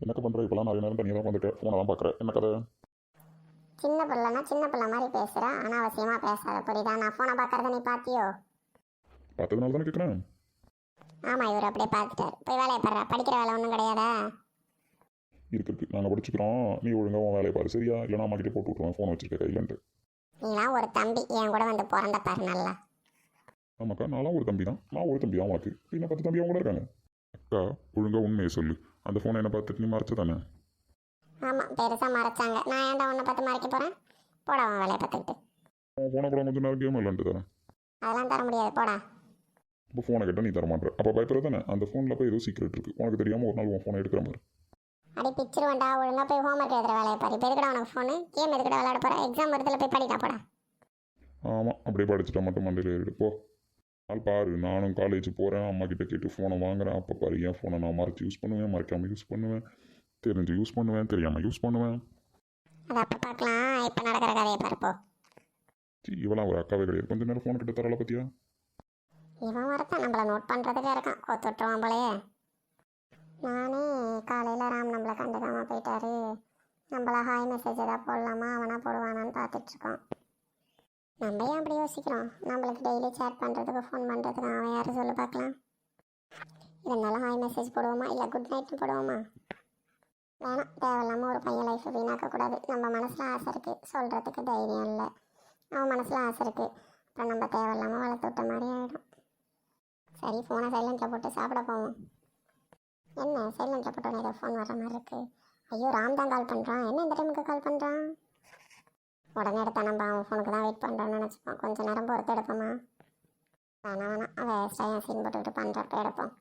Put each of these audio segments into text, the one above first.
என்னக்கா பண்ணுற இப்போலாம் நிறைய நேரம் தனியாக தான் வந்துட்டேன் ஃபோனை தான் பார்க்குறேன் என்ன கதை? சின்ன பிள்ளைனா சின்ன பிள்ளை மாதிரி பேசுற. அனாவசியமா பேசாத. புரியுதா? நான் ஃபோனை பார்க்கறத நீ பாத்தியோ? பார்த்ததுனால தானே கேட்குறேன் ஆமா இவர் அப்படியே பார்த்துட்டாரு போய் வேலையை பாரு படிக்கிற வேலை ஒன்றும் கிடையாதா? இருக்கு இருக்கு. நாங்கள் படிச்சுக்கிறோம். நீ ஒழுங்கா உன் வேலையை பாரு. சரியா? இல்லைனா அம்மா கிட்டே போட்டு விட்ருவேன் ஃபோன் வச்சிருக்க கையிலன்ட்டு. நீலாம் ஒரு தம்பி. என் கூட வந்து பிறந்த பாரு நல்லா. ஆமாக்கா நான்லாம் ஒரு தம்பி தான் நான் ஒரு தம்பி தான் உனக்கு. இன்னும் பத்து தம்பி அவங்க கூட இருக்காங்க? அக்கா ஒழுங்கா உண்மையை சொல்லு. அந்த ஃபோனை என்ன பார்த்துட்டு நீ மறைச்சு தானே ஆமா பெருசா மறைச்சாங்க. நான் ஏன்டா உன்னை பார்த்து மறைக்க போறேன்? போடா உன் வேலையை பார்த்துக்கிட்டு. உன் ஃபோனை கூட கொஞ்சம் நேரம் கேம் விளாண்டு தரேன். அதெல்லாம் தர முடியாது போடா. இப்போ ஃபோனை கேட்டால் நீ தர மாட்டேற அப்போ பயப்படுற தானே? அந்த ஃபோனில் போய் ஏதோ சீக்ரெட் இருக்குது உனக்கு தெரியாமல் ஒரு நாள் உன் ஃபோனை எடுக்கிற மாதிரி. அடி பிச்சிருவேன்டா. ஒழுங்கா போய் ஹோம்ஒர்க் எழுதுற வேலையை பாரு. இப்போ எதுக்கடா உனக்கு ஃபோனு கேம் எதுக்கடா விளையாட போற? எக்ஸாம் வருதுல போய் படிக்கா போடா. ஆமாம் அப்படியே படிச்சுட்டா மட்டும் மண்டையில் ஏறிடு. போ. நாள் பாரு நானும் காலேஜ் போகிறேன் அம்மா கிட்ட கேட்டு ஃபோனை வாங்குறேன். அப்போ பாரு என் ஃபோனை நான் மறைச்சு யூஸ் பண்ணுவேன் மறைக்காமல் யூஸ் பண்ணுவேன். தெரிஞ்சு யூஸ் பண்ணுவேன் தெரியாமல் யூஸ் பண்ணுவேன். இவளாம் ஒரு அக்காவே கிடையாது. கொஞ்ச நேரம் ஃபோன் கிட்ட தரல பத்தியா? இவன் வரத்தான் நம்மளை நோட் பண்ணுறதுக்கே இருக்கான். கொத்துட்டுருவான் போலயே. நானே காலையில் ராம் நம்மளை கண்டுக்காம போயிட்டாரு. நம்மள ஹாய் மெசேஜ் ஏதாவது போடலாமா? அவனா போடுவானான்னு பார்த்துட்ருக்கோம் நம்ம ஏன் அப்படி யோசிக்கிறோம்? நம்மளுக்கு டெய்லி சேட் பண்ணுறதுக்கு ஃபோன் பண்ணுறதுக்கு அவன் யாரும் சொல்லு பார்க்கலாம். இருந்தாலும் ஹாய் மெசேஜ் போடுவோமா? இல்லை குட் நைட்னு போடுவோமா? வேணாம். தேவையில்லாமல் ஒரு பையன் லைஃப்பை வீணாக்கக்கூடாது நம்ம மனசில் ஆசை இருக்குது சொல்கிறதுக்கு தைரியம் இல்லை. அவன் மனசில் ஆசை இருக்குது அப்புறம் நம்ம தேவையில்லாமல் வளர்த்து விட்ட மாதிரி ஆகிடும் சரி ஃபோனை சைலண்ட்டில் போட்டு சாப்பிட போவோம். என்ன? சைலண்ட்டில் போட்டோன்னே ஏதோ ஃபோன் வர மாதிரி இருக்குது ஐயோ ராம் தான் கால் பண்ணுறான் என்ன இந்த டைமுக்கு கால் பண்ணுறான் உடனே எடுத்தா நம்ம அவன் ஃபோனுக்கு தான் வெயிட் பண்ணுறோன்னு நினச்சிப்போம். கொஞ்சம் நேரம் பொறுத்து எடுப்போமா? வேணாம் வேணாம் அவன் வேஸ்ட்டாக சீன் போட்டுக்கிட்டு பண்ணுறப்ப எடுப்போம்.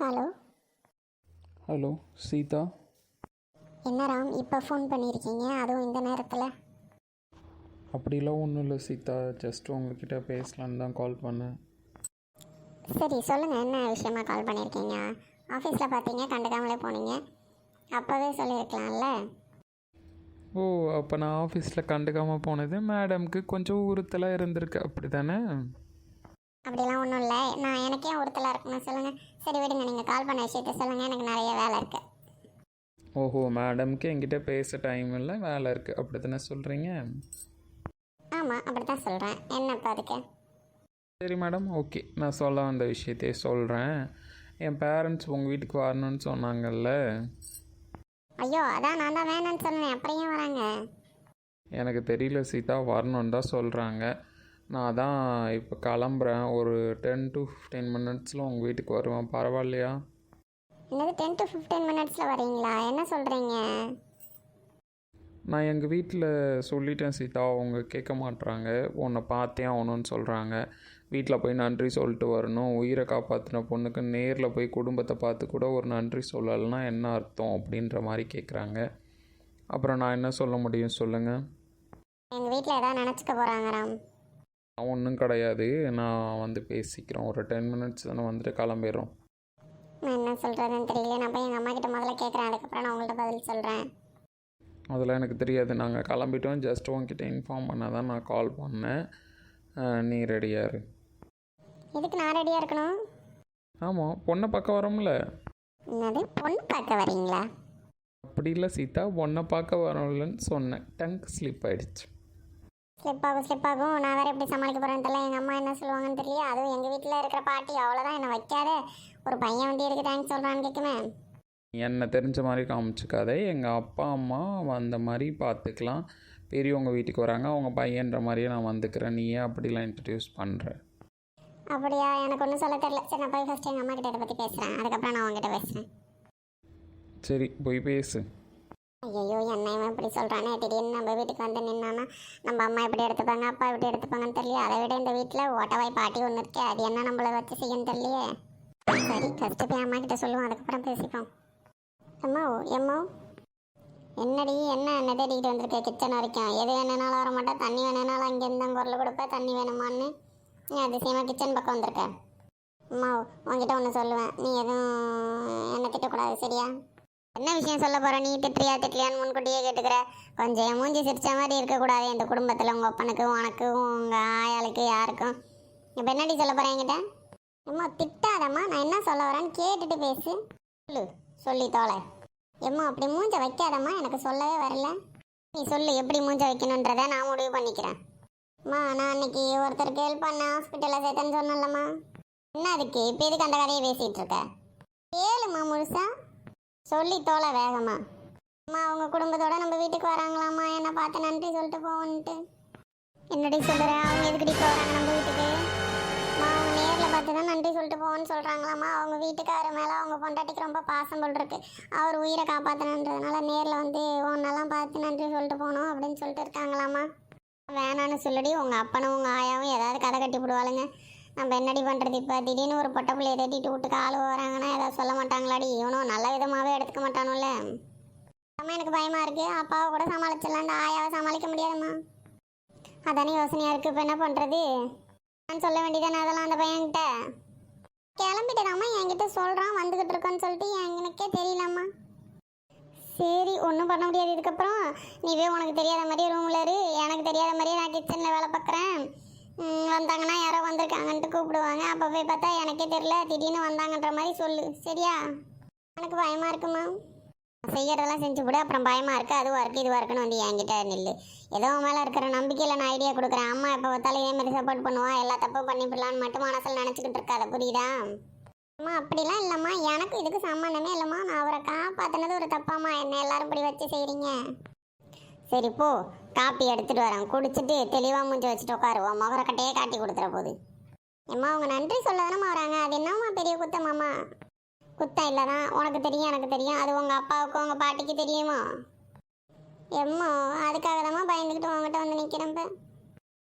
Hello hello Seetha? என்ன ராம் இப்போ ஃபோன் பண்ணியிருக்கீங்க அதுவும் இந்த நேரத்தில்? அப்படிலாம் ஒன்றும் இல்லை சீதா. ஜஸ்ட் உங்ககிட்ட பேசலான்னு தான் கால் பண்ணேன். சரி சொல்லுங்கள் என்ன விஷயமா கால் பண்ணியிருக்கீங்க ஆஃபீஸில் பார்த்தீங்க கண்டுக்காமலே போனீங்க. அப்போவே சொல்லியிருக்கலாம்ல ஓ அப்போ நான் ஆஃபீஸில் கண்டுக்காமல் போனது மேடம்க்கு கொஞ்சம் உறுத்தலாக இருந்திருக்கு. அப்படி தானே அப்படிலாம் ஒன்றும் இல்லை. நான் எனக்கே ஒருத்தலாக இருக்கணும். சொல்லுங்கள் சரி விடுங்க. நீங்கள் கால் பண்ண விஷயத்த சொல்லுங்கள் எனக்கு நிறைய வேலை இருக்குது ஓஹோ மேடம்க்கு என்கிட்ட பேச டைம் இல்லை வேலை இருக்குது அப்படி தானே சொல்கிறீங்க ஆமாம் அப்படி தான் சொல்கிறேன் என்னப்பா அதுக்கு? சரி மேடம் ஓகே நான் சொல்ல வந்த விஷயத்தையே சொல்கிறேன் என் பேரண்ட்ஸ் உங்கள் வீட்டுக்கு வரணும்னு சொன்னாங்கல்ல? ஐயோ அதான் நான் தான் வேணாம்னு சொன்னேன். அப்புறம் ஏன் வராங்க? எனக்கு தெரியல சீதா வரணுன்னு தான் சொல்கிறாங்க நான் தான் இப்போ கிளம்புறேன். ஒரு டென் டு ஃபிஃப்டீன் மினிட்ஸில் உங்கள் வீட்டுக்கு வருவேன். பரவாயில்லையா? என்னது டென் டு ஃபிஃப்டீன் மினிட்ஸில் வரீங்களா? என்ன சொல்கிறீங்க நான் எங்கள் வீட்டில் சொல்லிட்டேன் சீதா. அவங்க கேட்க மாட்றாங்க. உன்னை பார்த்தே ஆகணும்னு சொல்கிறாங்க வீட்டில் போய் நன்றி சொல்லிட்டு வரணும். உயிரை காப்பாற்றின பொண்ணுக்கு நேரில் போய் குடும்பத்தை பார்த்து கூட ஒரு நன்றி சொல்லலைன்னா என்ன அர்த்தம் அப்படின்ற மாதிரி கேட்குறாங்க அப்புறம் நான் என்ன சொல்ல முடியும் சொல்லுங்கள் எங்கள் வீட்டில் ஏதாவது நினச்சிக்க போகிறாங்க ராம். ஒன்றும் கிடையாது. நான் வந்து பேசிக்கிறோம். ஒரு டென் மினிட்ஸ் தானே வந்துட்டு கிளம்பிடுறோம். நான் என்ன சொல்கிறதுன்னு தெரியல நான் போய் எங்கள் அம்மா கிட்ட முதல்ல கேட்குறேன் அதுக்கப்புறம் நான் உங்கள்கிட்ட பதில் சொல்கிறேன் அதெல்லாம் எனக்கு தெரியாது. நாங்கள் கிளம்பிட்டோம். ஜஸ்ட் உங்ககிட்ட இன்ஃபார்ம் பண்ண தான் நான் கால் பண்ணேன். நீ ரெடியாக இரு. இதுக்கு நான் ரெடியாக இருக்கணும்? ஆமாம் பொண்ணை பார்க்க வரோம்ல. என்னது பொண்ணு பார்க்க வரீங்களா? அப்படி இல்லை சீதா பொண்ணை பார்க்க வரோம்லன்னு சொன்னேன். டங்க் ஸ்லிப் ஆயிடுச்சு. ஸ்லிப் ஆகும் ஸ்லிப் ஆகும். நான் வேறு எப்படி சமாளிக்க போகிறேன்னு தெரியல. எங்கள் அம்மா என்ன சொல்லுவாங்கன்னு தெரியல. அதுவும் எங்கள் வீட்டில் இருக்கிற பாட்டி அவ்வளோதான் என்னை வைக்காத. ஒரு பையன் வந்து எதுக்கு தேங்க்ஸ் சொல்கிறான்னு கேட்குமே என்னை தெரிஞ்ச மாதிரி காமிச்சிக்காத. எங்கள் அப்பா அம்மா வந்த மாதிரி பார்த்துக்கலாம். பெரியவங்க வீட்டுக்கு வராங்க. அவங்க பையன்ற மாதிரியே நான் வந்துக்கிறேன். நீ ஏன் அப்படிலாம் இன்ட்ரடியூஸ் பண்ணுற அப்படியா? எனக்கு ஒன்றும் சொல்ல தெரியல. சரி நான் போய் ஃபஸ்ட்டு எங்கள் அம்மா கிட்ட இதை பற்றி பேசுகிறேன் அதுக்கப்புறம் நான் உங்ககிட்ட பேசுகிறேன் சரி போய் பேசு. ஐயோ என்ன இவன் இப்படி சொல்கிறானே திடீர்னு நம்ம வீட்டுக்கு வந்து நின்னான்னா நம்ம அம்மா எப்படி எடுத்துப்பாங்க அப்பா எப்படி எடுத்துப்பாங்கன்னு தெரியல அதை விட இந்த வீட்டில் ஓட்டவாய் பாட்டி ஒன்று இருக்கே. அது என்ன நம்மளை வச்சு செய்யணும் தெரியலையே? சரி ஃபஸ்ட்டு போய் அம்மா கிட்ட சொல்லுவோம். அதுக்கப்புறம் பேசிப்போம். எம்மோ எம்மோ என்னடி என்ன என்ன தேடிக்கிட்டு வந்திருக்க? கிச்சன் வரைக்கும். எது வேணுனாலும் வர மாட்டேன் தண்ணி வேணுனாலும் அங்கே இருந்தால் குரல் கொடுப்ப. தண்ணி வேணுமான்னு. நீ அதிசயமாக கிச்சன் பக்கம் வந்திருக்க? அம்மா உன்கிட்ட ஒன்று சொல்லுவேன். நீ எதுவும் என்ன திட்டக்கூடாது சரியா? என்ன விஷயம் சொல்ல போகிற நீ திட்டுறியா திட்டலையான்னு முன்கூட்டியே கேட்டுக்கிற. கொஞ்சம் மூஞ்சி சிரிச்ச மாதிரி இருக்கக்கூடாது இந்த குடும்பத்தில். உங்கள் அப்பனுக்கு உனக்கு உங்கள் ஆயாளுக்கு யாருக்கும். இப்போ என்னடி சொல்ல போகிறேன் என்கிட்ட? அம்மா திட்டாதம்மா. நான் என்ன சொல்ல வரேன்னு கேட்டுட்டு பேசு. சொல்லு. சொல்லி தோலை. எம்மா அப்படி மூஞ்ச வைக்காதம்மா. எனக்கு சொல்லவே வரல. நீ சொல்லு எப்படி மூஞ்ச வைக்கணுன்றதை நான் முடிவு பண்ணிக்கிறேன். அம்மா நான் அன்னைக்கு ஒருத்தருக்கு ஹெல்ப் பண்ண ஹாஸ்பிட்டலில் சேர்த்தேன்னு சொன்னேன்லம்மா. என்ன அதுக்கு? இப்போ எதுக்கு அந்த கதையை பேசிகிட்டு இருக்க? கேளுமா முழுசா. சொல்லி தோலை வேகமா. அம்மா அவங்க குடும்பத்தோட நம்ம வீட்டுக்கு வராங்களாம்மா? என்னை பார்த்து நன்றி சொல்லிட்டு போவோன்ட்டு. என்னடி சொல்லுற? அவங்க எதுக்கடி போகிறாங்க நம்ம வீட்டுக்கு? அம்மா அவங்க நேரில் பார்த்து தான் நன்றி சொல்லிட்டு போவோன்னு சொல்கிறாங்களாம்மா அவங்க வீட்டுக்காரர் மேலே அவங்க பொண்டாட்டிக்கு ரொம்ப பாசம் போல்ருக்கு அவர் உயிரை காப்பாற்றணுன்றதுனால நேரில் வந்து உன்னெல்லாம் பார்த்து நன்றி சொல்லிட்டு போகணும் அப்படின்னு சொல்லிட்டு இருக்காங்களாம்மா. வேணான்னு சொல்லடி. உங்கள் அப்பனும் உங்கள் ஆயாவும் ஏதாவது கதை கட்டி விடுவாளுங்க நம்ம என்னடி பண்ணுறது இப்போ? திடீர்னு ஒரு பொட்டை பிள்ளைய தட்டிட்டு வீட்டுக்கு ஆள் வராங்கன்னா ஏதாவது சொல்ல மாட்டாங்களாடி. இவனும் நல்ல விதமாகவே எடுத்துக்க மாட்டானுல்ல. அம்மா எனக்கு பயமாக இருக்குது அப்பாவை கூட சமாளிச்சிடலாம் இந்த ஆயாவை சமாளிக்க முடியாதும்மா. அதானே யோசனையாக இருக்குது இப்போ என்ன பண்ணுறது நான் சொல்ல வேண்டியதானே அதெல்லாம் அந்த பையன்கிட்ட? கிளம்பிட்டேனாம்மா என்கிட்ட சொல்கிறான் வந்துக்கிட்டு இருக்கோன்னு சொல்லிட்டு எனக்கே தெரியலம்மா. சரி ஒன்றும் பண்ண முடியாது. இதுக்கப்புறம் நீவே உனக்கு தெரியாத மாதிரியே ரூமில் இரு. எனக்கு தெரியாத மாதிரியே நான் கிச்சனில் வேலை பார்க்குறேன். வந்தாங்கன்னா யாரோ வந்திருக்காங்கன்ட்டு கூப்பிடுவாங்க. அப்போ போய் பார்த்தா எனக்கே தெரியல திடீர்னு வந்தாங்கன்ற மாதிரி சொல்லு. சரியா? எனக்கு பயமாக இருக்குமா செய்யறதெல்லாம் செஞ்சு விடு. அப்புறம் பயமாக இருக்குது அதுவாக இருக்குது இதுவாக இருக்குன்னு வந்து என்கிட்ட நில்லு. ஏதோ மேலே இருக்கிற நம்பிக்கையில் நான் ஐடியா கொடுக்குறேன். அம்மா எப்போ பார்த்தாலும் ஏன் மாதிரி சப்போர்ட் பண்ணுவா? எல்லா தப்பும் பண்ணிவிடலான்னு மட்டும் மனசில் நினச்சிக்கிட்டு இருக்காத. புரியுதா? அம்மா அப்படிலாம் இல்லைம்மா. எனக்கு இதுக்கு சம்மந்தமே இல்லைம்மா. நான் அவரை காப்பாற்றினது ஒரு தப்பாம்மா. என்ன எல்லாரும் இப்படி வச்சு செய்கிறீங்க சரி போ. காப்பி எடுத்துகிட்டு வரேன். குடிச்சிட்டு தெளிவாக மூஞ்சி வச்சுட்டு உட்காருவோம் முகரக்கட்டையே காட்டி கொடுத்துற போகுது. அம்மா அவங்க நன்றி சொல்ல தானே வராங்க. அது என்னம்மா பெரிய குத்தமாம்மா குத்தம் இல்லை தான் உனக்கு தெரியும் எனக்கு தெரியும். அது உங்கள் அப்பாவுக்கு உங்கள் பாட்டிக்கு தெரியுமா? எம்மா அதுக்காக தாம்மா பயந்துக்கிட்டு உங்ககிட்ட வந்து நிற்கிறேன்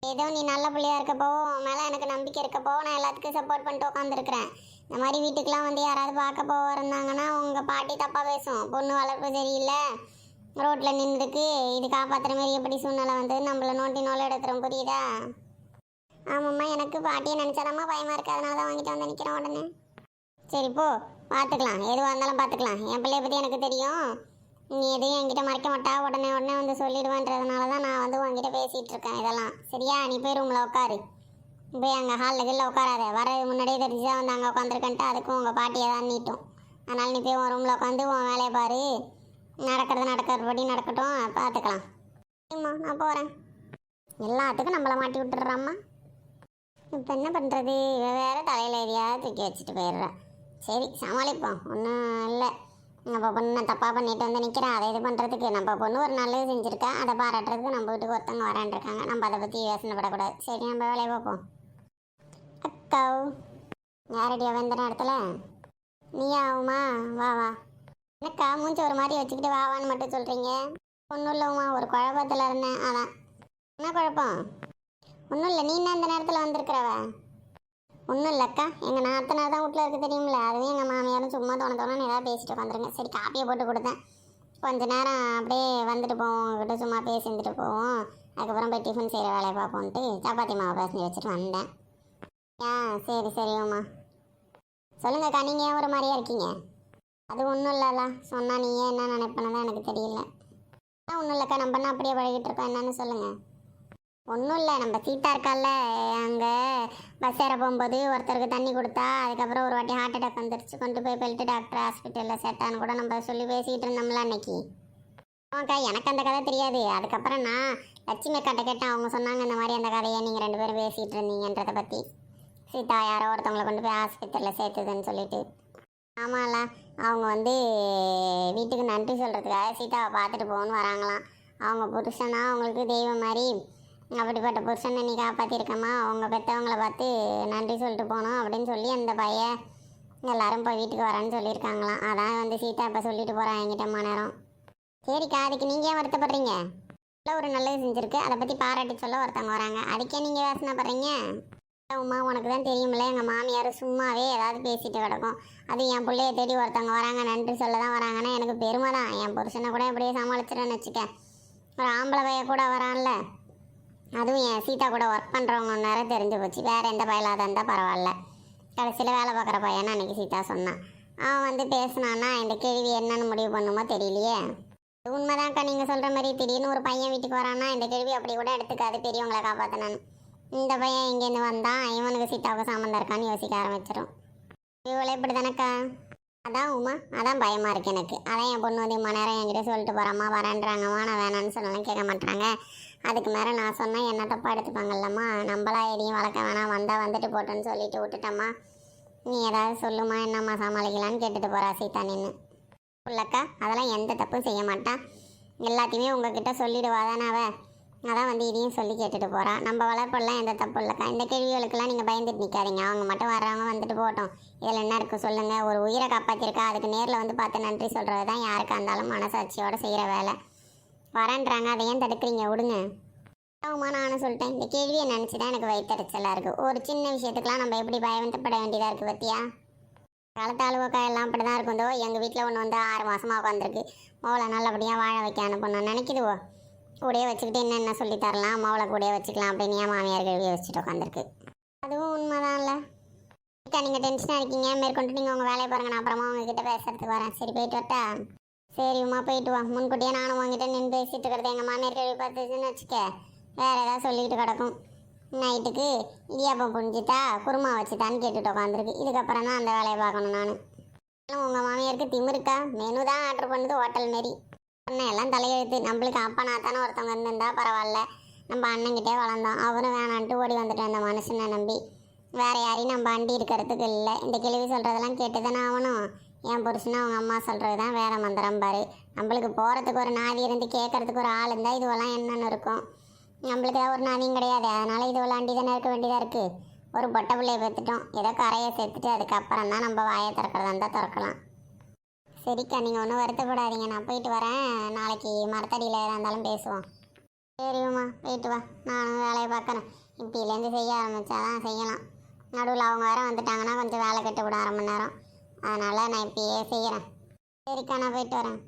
ஏதோ நீ நல்ல பிள்ளையா இருக்கப்போ உன் மேலே எனக்கு நம்பிக்கை இருக்கப்போ நான் எல்லாத்துக்கும் சப்போர்ட் பண்ணிட்டு உட்காந்துருக்குறேன் இந்த மாதிரி வீட்டுக்கெலாம் வந்து யாராவது பார்க்க போக இருந்தாங்கன்னா உங்கள் பாட்டி தப்பாக பேசும். பொண்ணு வளர்ப்பு சரியில்லை. ரோட்டில் நின்றுருக்கு. இது காப்பாற்றுற மாதிரி எப்படி சூழ்நிலை வந்து நம்மளை நோண்டி நோலை எடுத்துரும் புரியுதா? ஆமாம்மா எனக்கு பாட்டியை நினச்சாதாம்மா பயமாக இருக்குது அதனால தான் வாங்கிட்டு வந்து நிற்கிறேன் உடனே. சரி போ. பார்த்துக்கலாம். எதுவாக இருந்தாலும் பார்த்துக்கலாம். என் பிள்ளைய பற்றி எனக்கு தெரியும். நீ எதையும் என்கிட்ட மறைக்க மாட்டா. உடனே உடனே வந்து சொல்லிடுவேன்றதுனால தான் நான் வந்து உன்கிட்ட பேசிகிட்டு இருக்கேன். இதெல்லாம். சரியா? நீ போய் ரூமில் உட்காரு. போய் அங்கே ஹாலில் கீழே உட்காராத. வரது முன்னாடியே தெரிஞ்சுதான் வந்து அங்கே உட்காந்துருக்கன்ட்டு அதுக்கும் உங்கள் பாட்டியை தான் நீட்டும் அதனால் நீ போய் உன் ரூமில் உட்காந்து உன் வேலையை பாரு. நடக்கிறது நடக்கிறபடி நடக்கட்டும். பார்த்துக்கலாம் சரிம்மா நான் போகிறேன் எல்லாத்துக்கும் நம்மளை மாட்டி விட்டுடுறாம்மா. இப்போ என்ன பண்ணுறது இவன் வேறு தலையில் எதையாவது தூக்கி வச்சுட்டு போயிடுறேன் சரி சமாளிப்போம். ஒன்றும் இல்லை. நம்ம பொண்ணு தப்பாக பண்ணிட்டு வந்து நிற்கிறேன் அதை இது பண்ணுறதுக்கு நம்ம பொண்ணு ஒரு நல்லது செஞ்சுருக்கா. அதை பாராட்டுறதுக்கு நம்ம வீட்டுக்கு ஒருத்தவங்க வரான்ருக்காங்க நம்ம அதை பற்றி யோசனைப்படக்கூடாது. சரி நம்ம வேலையை பார்ப்போம். அக்காவ் யாரடி அவன் இந்த நேரத்தில்? நீயா ஆகுமா வா வா. என்னக்கா மூஞ்சி ஒரு மாதிரி வச்சுக்கிட்டு வா வான்னு மட்டும் சொல்கிறீங்க ஒன்றும் இல்லைம்மா ஒரு குழப்பத்தில் இருந்தேன் அதான். என்ன குழப்பம்? ஒன்றும் இல்லை நீ என்ன இந்த நேரத்தில் வந்திருக்கிறவ? ஒன்றும் இல்லைக்கா. எங்கள் நாத்தனார் தான் வீட்டில் இருக்க தெரியுமில்ல? அதுவும் எங்கள் மாமியாரும் சும்மா தோண தோணுன்னு ஏதாவது பேசிட்டு உட்காந்துருங்க சரி காப்பியை போட்டு கொடுத்தேன். கொஞ்ச நேரம் அப்படியே வந்துட்டு போவோம். உங்ககிட்ட சும்மா பேசி இருந்துட்டு போவோம். அதுக்கப்புறம் போய் டிஃபன் செய்கிற வேலையை பார்ப்போன்ட்டு சப்பாத்தி மாவு பேசி வச்சுட்டு வந்தேன். ஆ சரி சரி உமா சொல்லுங்கக்கா நீங்கள் ஏன் ஒரு மாதிரியா இருக்கீங்க? அது ஒன்றும் இல்லைல்ல. சொன்னால் நீ ஏன் என்ன நினைப்பேன்னு தான் எனக்கு தெரியல. ஒன்றும் இல்லைக்கா நம்ம என்ன அப்படியே பழகிட்டு இருக்கோம் என்னன்னு சொல்லுங்கள் ஒன்றும் இல்லை நம்ம சீட்டா இருக்கால்ல அங்கே பஸ் ஏற போகும்போது ஒருத்தருக்கு தண்ணி கொடுத்தா அதுக்கப்புறம் ஒரு வாட்டி ஹார்ட் அட்டாக் வந்துருச்சு கொண்டு போய் பெல்ட்டு டாக்டர் ஹாஸ்பிட்டலில் சேர்த்தான்னு கூட நம்ம சொல்லி பேசிக்கிட்டு இருந்தோம்ல அன்னைக்கு. ஆமாக்கா எனக்கு அந்த கதை தெரியாது. அதுக்கப்புறம் நான் லட்சுமி அக்காட்ட கேட்டேன் அவங்க சொன்னாங்க இந்த மாதிரி அந்த கதையை நீங்கள் ரெண்டு பேரும் பேசிகிட்டு இருந்தீங்கன்றதை பற்றி சீதா யாரோ ஒருத்தவங்களை கொண்டு போய் ஆஸ்பத்திரியில் சேர்த்துதுன்னு சொல்லிட்டு. ஆமாம்ல அவங்க வந்து வீட்டுக்கு நன்றி சொல்கிறதுக்காக சீதாவை பார்த்துட்டு போகணும்னு வராங்களாம். அவங்க புருஷனா அவங்களுக்கு தெய்வம் மாதிரி. அப்படிப்பட்ட புருஷனை நீ காப்பாற்றிருக்கம்மா அவங்க பெற்றவங்கள பார்த்து நன்றி சொல்லிட்டு போகணும் அப்படின்னு சொல்லி அந்த பையன் எல்லாரும் போய் வீட்டுக்கு வரேன்னு சொல்லியிருக்காங்களாம். அதான் வந்து சீதா இப்போ சொல்லிட்டு போகிறான் என்கிட்ட நேரம் சரிக்கா அதுக்கு நீங்கள் ஏன் வருத்தப்படுறீங்க? ஒரு நல்லது செஞ்சுருக்கு. அதை பற்றி பாராட்டி சொல்ல ஒருத்தவங்க வராங்க. அதுக்கே நீங்கள் யோசனைப்படுறீங்க உமா உனக்கு தான் தெரியுமில்ல எங்கள் மாமியார் சும்மாவே ஏதாவது பேசிட்டு கிடக்கும். அது என் பிள்ளைய தேடி ஒருத்தவங்க வராங்க நன்றி சொல்ல தான் வராங்கன்னா எனக்கு பெருமை தான் என் புருஷனை கூட எப்படியே சமாளிச்சிடன்னு வச்சுக்கேன் ஒரு ஆம்பளை பைய கூட வரான்ல. அதுவும் என் சீதா கூட ஒர்க் பண்ணுறவங்க நேரம் தெரிஞ்சு போச்சு. வேறு எந்த பயலாக இருந்தால் பரவாயில்ல. கடைசியில் வேலை பார்க்குற பையன் அன்றைக்கி சீதா சொன்னான் அவன் வந்து பேசினான்னா இந்த கேள்வி என்னன்னு முடிவு பண்ணுமோ தெரியலையே. உண்மைதான்க்கா நீங்கள் சொல்கிற மாதிரி திடீர்னு ஒரு பையன் வீட்டுக்கு வரான்னா இந்த கேள்வி அப்படி கூட எடுத்துக்காது பெரியவங்களை காப்பாற்றினான்னு இந்த பையன் இங்கேருந்து வந்தான். இவனுக்கு சீதாவுக்கு சம்மந்தம் இருக்கான்னு யோசிக்க ஆரம்பிச்சிடும் இவ்வளோ இப்படி தானக்கா அதான் உமா அதான் பயமாக இருக்கு எனக்கு. அதான் என் பொண்ணு வந்து இம்மா நேரம் என்கிட்ட சொல்லிட்டு போகிறம்மா வரேன்றாங்கம்மா நான் வேணான்னு சொன்னாலும் கேட்க மாட்டாங்க அதுக்கு மேலே நான் சொன்னால் என்ன தப்பாக எடுத்துப்பாங்கல்லம்மா? நம்மளா எதையும் வளர்க்க வேணாம். வந்தால் வந்துட்டு போட்டோன்னு சொல்லிட்டு விட்டுட்டம்மா. நீ ஏதாவது சொல்லுமா என்னம்மா சமாளிக்கலான்னு கேட்டுட்டு போகிறா சீதா நின்று உள்ளக்கா அதெல்லாம் எந்த தப்பும் செய்ய மாட்டான் எல்லாத்தையுமே உங்ககிட்ட சொல்லிடுவா தானே அதான் வந்து இதையும் சொல்லி கேட்டுட்டு போகிறான் நம்ம வளர்ப்பெல்லாம் எந்த தப்பு இல்லைக்கா. இந்த கேள்விகளுக்கெல்லாம் நீங்கள் பயந்துட்டு நிற்காதீங்க அவங்க மட்டும் வர்றவங்க வந்துட்டு போகட்டும். இதில் என்ன இருக்குது சொல்லுங்கள் ஒரு உயிரை காப்பாற்றிருக்கா அதுக்கு நேரில் வந்து பார்த்து நன்றி சொல்கிறது தான் யாருக்கா இருந்தாலும் மனசாட்சியோடு செய்கிற வேலை. வரேன்றாங்க. அதை ஏன் தடுக்கிறீங்க? விடுங்க. ஆமா நானும் சொல்லிட்டேன். இந்த கேள்வியை நினச்சி தான் எனக்கு வயிற்றுச்சலாக இருக்குது ஒரு சின்ன விஷயத்துக்குலாம் நம்ம எப்படி பயந்துப்பட வேண்டியதாக இருக்குது பத்தியா? காலத்து அலுவக்கா எல்லாம் அப்படி தான் இருக்கும் எங்கள் வீட்டில் ஒன்று வந்து ஆறு மாதமாக உட்காந்துருக்கு மோளை நல்லபடியாக வாழ வைக்க அனுப்பணும். நினைக்குதுவோ? கூடயே வச்சுக்கிட்டு என்னென்ன சொல்லி தரலாம் மோளை கூடயே வச்சுக்கலாம் அப்படின்னு என் மாமியார் கழுவி வச்சுட்டு உட்காந்துருக்கு அதுவும் உண்மைதான்ல. அக்கா நீங்கள் டென்ஷனாக இருக்கீங்க. மேற்கொண்டு நீங்கள் உங்கள் வேலையை பாருங்க. நான் அப்புறமா உங்ககிட்ட பேசுறதுக்கு வரேன். சரி போயிட்டு வரட்டா சரி உமா போயிட்டு வா. முன்கூட்டியே நானும் உங்ககிட்ட நின்று பேசிட்டு இருக்கிறது. எங்கள் மாமியார் கழுவி பார்த்துச்சுன்னு வச்சுக்க. வேறு ஏதாவது சொல்லிக்கிட்டு கிடக்கும். நைட்டுக்கு இடியாப்பம் புரிஞ்சுட்டா குருமா வச்சுட்டான்னு கேட்டுட்டு உட்காந்துருக்கு இதுக்கப்புறம் தான் அந்த வேலையை பார்க்கணும் நான். உங்கள் மாமியாருக்கு திமிருக்கா? மெனு தான் ஆர்டர் பண்ணுது ஹோட்டல் மாரி. அண்ணன் எல்லாம் தலையெழுத்து. நம்மளுக்கு அப்பனா தானே ஒருத்தவங்க இருந்திருந்தா பரவாயில்ல. நம்ம அண்ணன்கிட்டே வளர்ந்தோம். அவரும் வேணான்ட்டு ஓடி வந்துட்டோம் அந்த மனுஷனை நம்பி. வேற யாரையும் நம்ம அண்டி இருக்கிறதுக்கு இல்லை. இந்த கேள்வி சொல்கிறதெல்லாம் கேட்டு தானே ஆகணும். என் புருஷனும் அவங்க அம்மா சொல்கிறது தான் வேற மந்திரம் பாரு. நம்மளுக்கு போகிறதுக்கு ஒரு நாதி இருந்து கேட்கறதுக்கு ஒரு ஆள் இருந்தால் இதுவெல்லாம் என்னென்னு இருக்கும். நம்மளுக்கு ஏதாவது ஒரு நாதியும் கிடையாது. அதனால இது விளாண்டி தானே இருக்க வேண்டியதாக இருக்குது ஒரு பொட்டை பிள்ளையை பார்த்துட்டோம் ஏதோ கரையை சேர்த்துட்டு அதுக்கப்புறம் தான் நம்ம வாயை திறக்கிறதா இருந்தால் திறக்கலாம். சரிக்கா நீங்கள் ஒன்றும் வருத்தப்படாதீங்க. நான் போயிட்டு வரேன். நாளைக்கு மரத்தடியில் எதாக இருந்தாலும் பேசுவோம். சரிம்மா போயிட்டு வா. நானும் வேலையை பார்க்குறேன் இப்படிலேருந்து செய்ய ஆரம்பித்தா தான் செய்யலாம். நடுவில் அவங்க வேறு வந்துட்டாங்கன்னா கொஞ்சம் வேலை கட்டு விட அரை மணி நேரம். அதனால் நான் இப்பயே செய்கிறேன் சரிக்கா நான் போயிட்டு வரேன்.